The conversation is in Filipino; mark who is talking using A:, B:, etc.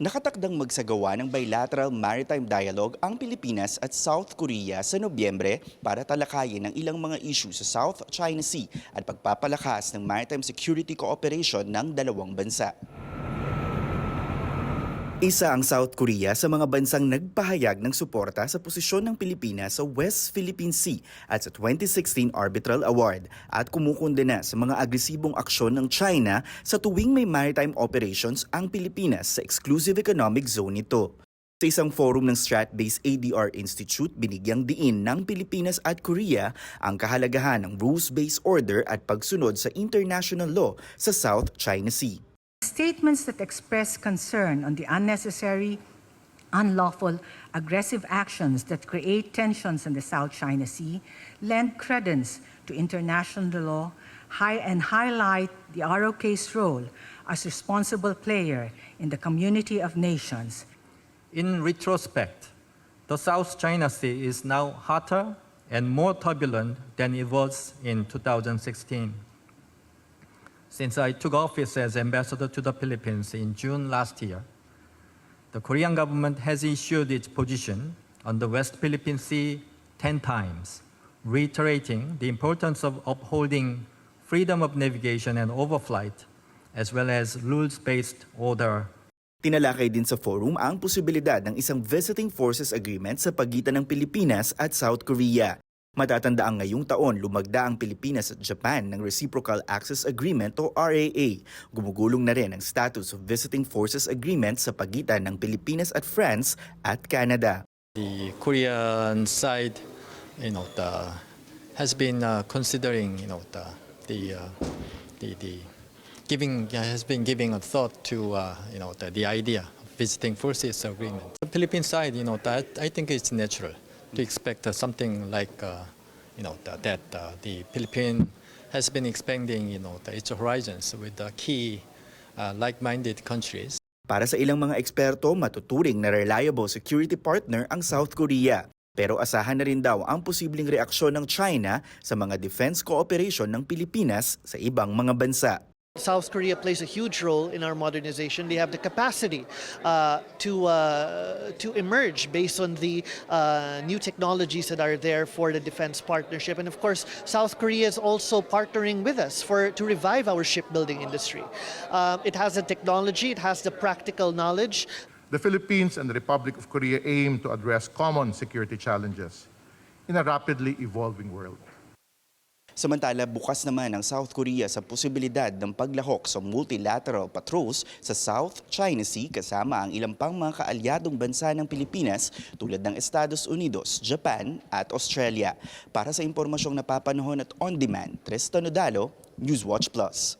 A: Nakatakdang magsagawa ng bilateral maritime dialogue ang Pilipinas at South Korea sa Nobyembre para talakayin ang ilang mga issue sa South China Sea at pagpapalakas ng maritime security cooperation ng dalawang bansa. Isa ang South Korea sa mga bansang nagpahayag ng suporta sa posisyon ng Pilipinas sa West Philippine Sea at sa 2016 Arbitral Award at kumukundena sa mga agresibong aksyon ng China sa tuwing may maritime operations ang Pilipinas sa exclusive economic zone nito. Sa isang forum ng Strat-based ADR Institute, binigyang diin ng Pilipinas at Korea ang kahalagahan ng rules-based order at pagsunod sa international law sa South China Sea.
B: Statements that express concern on the unnecessary, unlawful, aggressive actions that create tensions in the South China Sea lend credence to international law high and highlight the ROK's role as responsible player in the community of nations
C: In retrospect, the South China Sea is now hotter and more turbulent than it was in 2016. Since I took office as ambassador to the Philippines in June last year, the Korean government has issued its position on the West Philippine Sea 10 times, reiterating the importance of upholding freedom of navigation and overflight, as well as rules-based order
A: Tinalakay din sa forum ang posibilidad ng isang visiting forces agreement sa pagitan ng Pilipinas at South Korea. Matatandaan ngayong taon lumagda ang Pilipinas at Japan ng Reciprocal Access Agreement o RAA. Gumugulong na rin ang status of visiting forces agreement sa pagitan ng Pilipinas at France at Canada.
D: The Korean side, you know, the, has been uh, considering, you know, the the uh, the, the giving has been giving a thought to, uh, you know, the, the idea of visiting forces agreement. The Philippine side, you know, that I think it's natural to expect uh, something like, uh, you know, that, that uh, the Philippine has been expanding, you know, the, its horizons with the key uh, like-minded countries.
A: Para sa ilang mga eksperto, matuturing na reliable security partner ang South Korea. Pero asahan na rin daw ang posibleng reaksyon ng China sa mga defense cooperation ng Pilipinas sa ibang mga bansa.
E: South Korea plays a huge role in our modernization. They have the capacity uh, to uh, to emerge based on the uh, new technologies that are there for the defense partnership. And of course, South Korea is also partnering with us for to revive our shipbuilding industry. Um, it has the technology, it has the practical knowledge.
F: The Philippines and the Republic of Korea aim to address common security challenges in a rapidly evolving world.
A: Samantala, bukas naman ang South Korea sa posibilidad ng paglahok sa multilateral patrols sa South China Sea kasama ang ilang pang mga kaalyadong bansa ng Pilipinas tulad ng Estados Unidos, Japan at Australia. Para sa impormasyong napapanahon at on-demand, Tristan Nodalo, Newswatch Plus.